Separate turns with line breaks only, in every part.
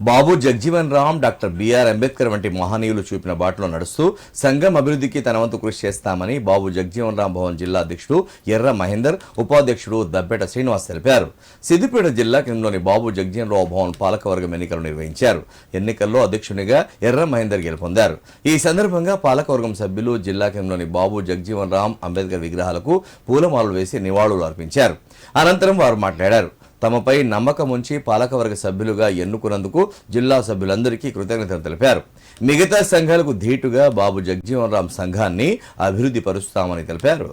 బాబు Jagjivan Ram doctor BR Ambedkar వంటి మహనీయులు చూపిన బాటలో నడుస్తూ సంఘం అభివృద్ధికి తన వంతు కృషి చేస్తామని బాబు జగ్జీవన్ రామ్ భవన్ జిల్లా అధ్యక్షుడు ఎర్ర మహేందర్ ఉపాధ్యక్షుడు దబ్బేట శ్రీనివాస్ తెలిపారు. సిద్దిపేట జిల్లా కేంద్రంలోని బాబు జగ్జీవన్ రావు భవన్ పాలకవర్గం ఎన్నికలు నిర్వహించారు. ఎన్నికల్లో అధ్యక్షునిగా ఎర్ర మహేందర్ గెలుపొందారు. ఈ సందర్భంగా పాలకవర్గం సభ్యులు జిల్లా కేంద్రంలోని బాబు జగ్జీవన్ రామ్ అంబేద్కర్ విగ్రహాలకు పూలమాలలు వేసి నివాళులు అర్పించారు. అనంతరం వారు మాట్లాడారు. తమపై నమ్మకం ఉంచి పాలకవర్గ సభ్యులుగా ఎన్నుకున్నందుకు జిల్లా సభ్యులందరికీ కృతజ్ఞతలు తెలిపారు. మిగతా సంఘాలకు ధీటుగా బాబు జగ్జీవన్రామ్ సంఘాన్ని అభివృద్ధి పరుస్తామని తెలిపారు.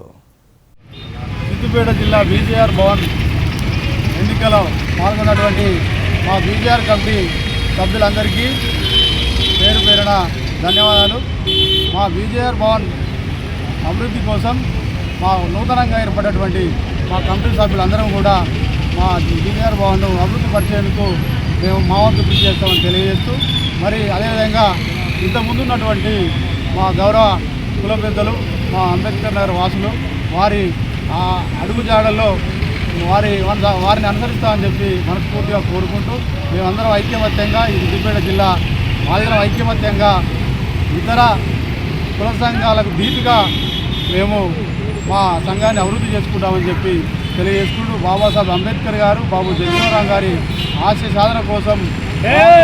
సిద్దిపేట జిల్లా బీజేఆర్ భవన్ ఎన్నికలో పాల్గొన్నటువంటి మా బీజేఆర్ కమిటీ సభ్యులందరికీ పేరు పేరున ధన్యవాదాలు. మా బీజేఆర్ భవన్ అభివృద్ధి కోసం మా నూతనంగా ఏర్పడినటువంటి మా కమిటీ సభ్యులందరం కూడా మా బీజేఆర్ భవన్ను అభివృద్ధి పరిచేందుకు మేము మా వంతు కృషి చేస్తామని తెలియజేస్తూ మరి అదేవిధంగా ఇంతకుముందు ఉన్నటువంటి మా గౌరవ కుల పెద్దలు మా అంబేద్కర్ నగర్ వాసులు వారి ఆ అడుగుజాడల్లో వారి వారి- వారిని అనుసరిస్తామని చెప్పి మనస్ఫూర్తిగా కోరుకుంటూ మేమందరం ఐక్యమత్యంగా ఈ సిద్దిపేట జిల్లా వాళ్ళందరం ఐక్యమత్యంగా ఇతర కుల సంఘాలకు ధీటుగా మేము మా సంఘాన్ని అభివృద్ధి చేసుకుంటామని చెప్పి తెలియజేసుకుంటూ బాబాసాహెబ్ అంబేద్కర్ గారు బాబు జగన్మోహన్ గారి ఆశయ సాధన కోసం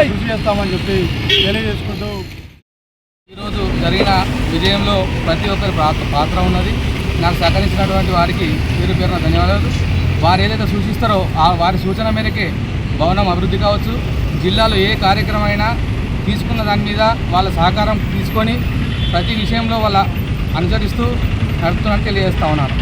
కృషి చేస్తామని చెప్పి తెలియజేసుకుంటూ
ఈరోజు జరిగిన విజయంలో ప్రతి ఒక్కరి పాత్ర పాత్ర ఉన్నది. నాకు సహకరించినటువంటి వారికి పేరు పేరున ధన్యవాదాలు. వారు ఏదైతే సూచిస్తారో ఆ వారి సూచన మేరకే భవనం అభివృద్ధి కావచ్చు. జిల్లాలో ఏ కార్యక్రమం అయినా తీసుకున్న దాని మీద వాళ్ళ సహకారం తీసుకొని ప్రతి విషయంలో వాళ్ళ అనుసరిస్తూ నడుపుతున్నట్టు తెలియజేస్తా ఉన్నారు